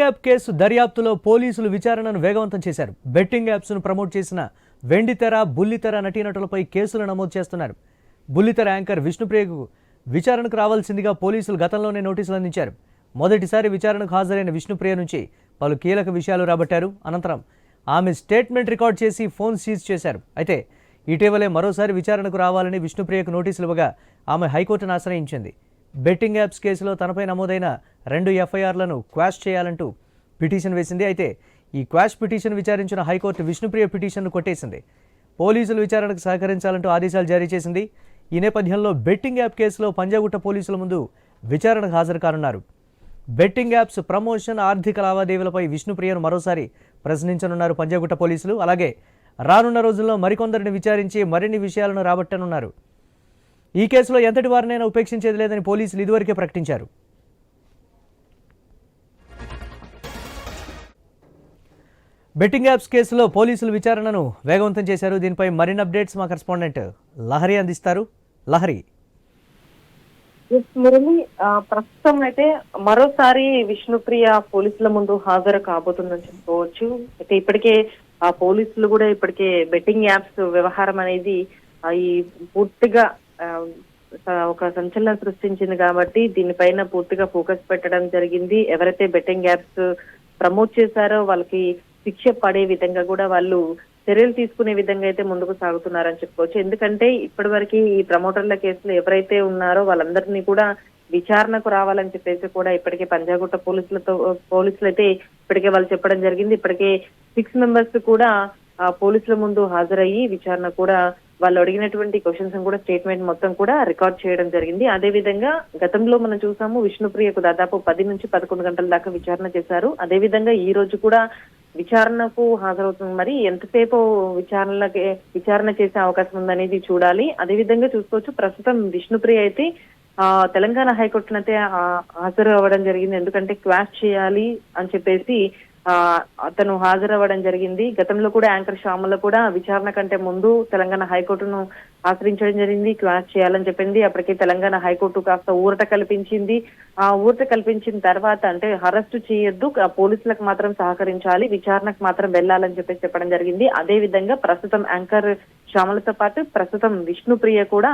App case దర్యాప్తులో పోలీసులు విచారణను వేగవంతం చేశారు. బెట్టింగ్ యాప్స్ను ప్రమోట్ చేసిన వెండితెర బుల్లితెర నటీనటులపై కేసులు నమోదు చేస్తున్నారు. బుల్లితెర యాంకర్ విష్ణుప్రియకు విచారణకు రావాల్సిందిగా పోలీసులు గతంలోనే నోటీసులు అందించారు. మొదటిసారి విచారణకు హాజరైన విష్ణుప్రియ నుంచి పలు కీలక విషయాలు రాబట్టారు. అనంతరం ఆమె స్టేట్మెంట్ రికార్డ్ చేసి ఫోన్ సీజ్ చేశారు. అయితే ఇటీవలే మరోసారి విచారణకు రావాలని విష్ణుప్రియకు నోటీసులు ఇవ్వగా ఆమె హైకోర్టును ఆశ్రయించింది. బెట్టింగ్ యాప్స్ కేసులో తనపై నమోదైన రెండు ఎఫ్ఐఆర్లను క్వాష్ చేయాలంటూ పిటిషన్ వేసింది. అయితే ఈ క్వాష్ పిటిషన్ విచారించిన హైకోర్టు విష్ణుప్రియ పిటిషన్ను కొట్టేసింది. పోలీసులు విచారణకు సహకరించాలంటూ ఆదేశాలు జారీ చేసింది. ఈ నేపథ్యంలో బెట్టింగ్ యాప్ కేసులో పంజాగుట్ట పోలీసుల ముందు విచారణకు హాజరు కానున్నారు బెట్టింగ్ యాప్స్ ప్రమోషన్ ఆర్థిక లావాదేవీలపై విష్ణుప్రియను మరోసారి ప్రశ్నించనున్నారు పంజాగుట్ట పోలీసులు. అలాగే రానున్న రోజుల్లో మరికొందరిని విచారించి మరిన్ని విషయాలను రాబట్టనున్నారు. ఈ కేసులో ఎంతటి వారినైనా ఉపేక్షించేది లేదని పోలీసులు ఇదివరకే ప్రకటించారు. బెట్టింగ్ యాప్స్ కేసులో పోలీసులు విచారణను వేగవంతం చేశారు. దీనిపై మరిన్ని అప్డేట్స్ మా కరెస్పాండెంట్ లహరి అందిస్తారు. లహరి. మురళి ప్రస్తుతం అయితే మరోసారి విష్ణుప్రియ పోలీసుల ముందు హాజరు కాబోతుందని చెప్పుకోవచ్చు. అయితే ఇప్పటికే ఆ పోలీసులు కూడా ఇప్పటికే బెట్టింగ్ యాప్స్ వ్యవహారం అనేది ఈ పూర్తిగా ఒక సంచలనం సృష్టించింది కాబట్టి దీనిపైన పూర్తిగా ఫోకస్ పెట్టడం జరిగింది. ఎవరైతే బెట్టింగ్ యాప్స్ ప్రమోట్ చేశారో వాళ్ళకి శిక్ష పడే విధంగా కూడా వాళ్ళు చర్యలు తీసుకునే విధంగా అయితే ముందుకు సాగుతున్నారని చెప్పుకోవచ్చు. ఎందుకంటే ఇప్పటి వరకు ఈ ప్రమోటర్ల కేసులు ఎవరైతే ఉన్నారో వాళ్ళందరినీ కూడా విచారణకు రావాలని చెప్పేసి కూడా ఇప్పటికే పంజాగుట్ట పోలీసులతో పోలీసులు అయితే ఇప్పటికే వాళ్ళు చెప్పడం జరిగింది. ఇప్పటికే సిక్స్ మెంబర్స్ కూడా ఆ పోలీసుల ముందు హాజరయ్యి విచారణ కూడా వాళ్ళు అడిగినటువంటి క్వశ్చన్స్ కూడా స్టేట్మెంట్ మొత్తం కూడా రికార్డ్ చేయడం జరిగింది. అదే విధంగా గతంలో మనం చూసాము విష్ణుప్రియకు దాదాపు పది నుంచి పదకొండు గంటల దాకా విచారణ చేశారు. అదే విధంగా ఈ రోజు కూడా విచారణకు హాజరవుతుంది మరి ఎంతసేపు విచారణలకి విచారణ చేసే అవకాశం ఉందనేది చూడాలి. అదే విధంగా చూసుకోవచ్చు ప్రస్తుతం విష్ణుప్రియ అయితే ఆ తెలంగాణ హైకోర్టునైతే హాజరు అవ్వడం జరిగింది. ఎందుకంటే క్వాష్ చేయాలి అని చెప్పేసి అతను హాజరవ్వడం జరిగింది. గతంలో కూడా యాంకర్ శ్యామల కూడా విచారణ కంటే ముందు తెలంగాణ హైకోర్టును ఆశ్రయించడం జరిగింది. క్లాస్ చేయాలని చెప్పింది. అప్పటికే తెలంగాణ హైకోర్టు కాస్త ఊరట కల్పించింది. ఆ ఊరట కల్పించిన తర్వాత అంటే అరెస్ట్ చేయొద్దు. పోలీసులకు మాత్రం సహకరించాలి. విచారణకు మాత్రం వెళ్ళాలని చెప్పేసి చెప్పడం జరిగింది. అదే విధంగా ప్రస్తుతం యాంకర్ శ్యామలతో పాటు ప్రస్తుతం విష్ణుప్రియ కూడా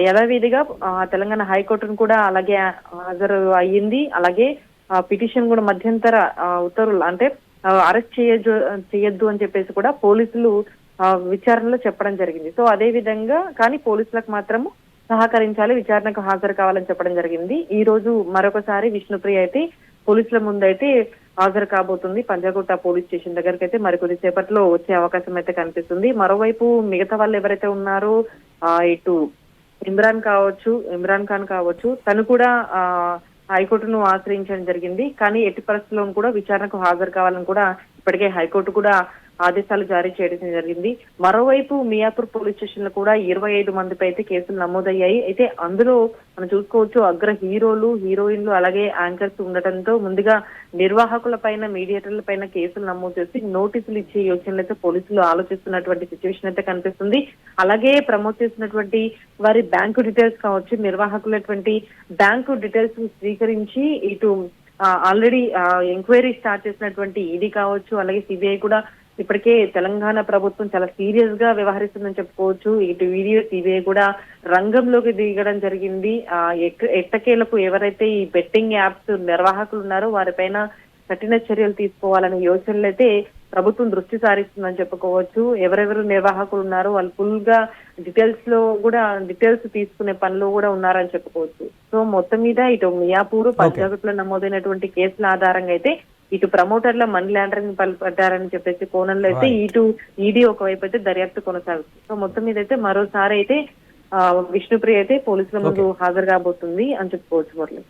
యథావిధిగా ఆ, తెలంగాణ హైకోర్టును కూడా అలాగే హాజరు అయ్యింది. అలాగే పిటిషన్ కూడా మధ్యంతర ఆ, ఉత్తర్వులు అంటే అరెస్ట్ చేయొద్దు చేయొద్దు అని చెప్పేసి కూడా పోలీసులు విచారణలో చెప్పడం జరిగింది. సో అదే విధంగా కానీ పోలీసులకు మాత్రము సహకరించాలి విచారణకు హాజరు కావాలని చెప్పడం జరిగింది. ఈ రోజు మరొకసారి విష్ణుప్రియ అయితే పోలీసుల ముందైతే హాజరు కాబోతుంది. పంజాగుట్ట పోలీస్ స్టేషన్ దగ్గరికి అయితే మరికొద్ది సేపట్లో వచ్చే అవకాశం అయితే కనిపిస్తుంది. మరోవైపు మిగతా వాళ్ళు ఎవరైతే ఉన్నారో ఆ, ఇటు ఇమ్రాన్ కావచ్చు ఇమ్రాన్ ఖాన్ కావచ్చు తను కూడా ఆ హైకోర్టును ఆశ్రయించడం జరిగింది. కానీ ఎట్టి పరిస్థితుల్లో కూడా విచారణకు హాజరు కావాలని కూడా ఇప్పటికే హైకోర్టు కూడా ఆదేశాలు జారీ చేయడం జరిగింది. మరోవైపు మియాపూర్ పోలీస్ స్టేషన్లో కూడా ఇరవై ఐదు మందిపై అయితే కేసులు నమోదయ్యాయి. అయితే అందులో మనం చూసుకోవచ్చు అగ్ర హీరోలు హీరోయిన్లు అలాగే యాంకర్స్ ఉండటంతో ముందుగా నిర్వాహకుల పైన మీడియేటర్ల పైన కేసులు నమోదు చేసి నోటీసులు ఇచ్చే యోచనలు అయితే పోలీసులు ఆలోచిస్తున్నటువంటి సిచ్యువేషన్ అయితే కనిపిస్తుంది. అలాగే ప్రమోట్ చేసినటువంటి వారి బ్యాంకు డీటెయిల్స్ కావచ్చు నిర్వాహకులటువంటి బ్యాంకు డీటెయిల్స్ స్వీకరించి ఇటు ఆల్రెడీ ఎంక్వైరీ స్టార్ట్ చేసినటువంటి ఈడీ కావచ్చు అలాగే సిబిఐ కూడా ఇప్పటికే తెలంగాణ ప్రభుత్వం చాలా సీరియస్గా వ్యవహరిస్తుందని చెప్పుకోవచ్చు. ఇటు వీడియో సిబిఐ కూడా రంగంలోకి దిగడం జరిగింది. ఆ ఎట్టకేలకు ఎవరైతే ఈ బెట్టింగ్ యాప్స్ నిర్వాహకులు ఉన్నారో వారిపైన కఠిన చర్యలు తీసుకోవాలనే యోచనలు అయితే ప్రభుత్వం దృష్టి సారిస్తుందని చెప్పుకోవచ్చు. ఎవరెవరు నిర్వాహకులు ఉన్నారో వాళ్ళు ఫుల్గా డీటెయిల్స్లో కూడా డీటెయిల్స్ తీసుకునే పనిలో కూడా ఉన్నారని చెప్పుకోవచ్చు. సో మొత్తం మీద ఇటు మియాపూర్ పంజాగుట్లో నమోదైనటువంటి కేసుల ఆధారంగా అయితే ఇటు ప్రమోటర్ల మనీ లాండరింగ్ పాల్పడ్డారని చెప్పేసి కోణంలో అయితే ఇటు ఈడీ ఒకవైపు అయితే దర్యాప్తు కొనసాగుతుంది. సో మొత్తం మీద అయితే మరోసారి అయితే ఆ, విష్ణుప్రియ అయితే పోలీసుల ముందు హాజరు కాబోతుంది అని చెప్పుకోవచ్చు మురళి.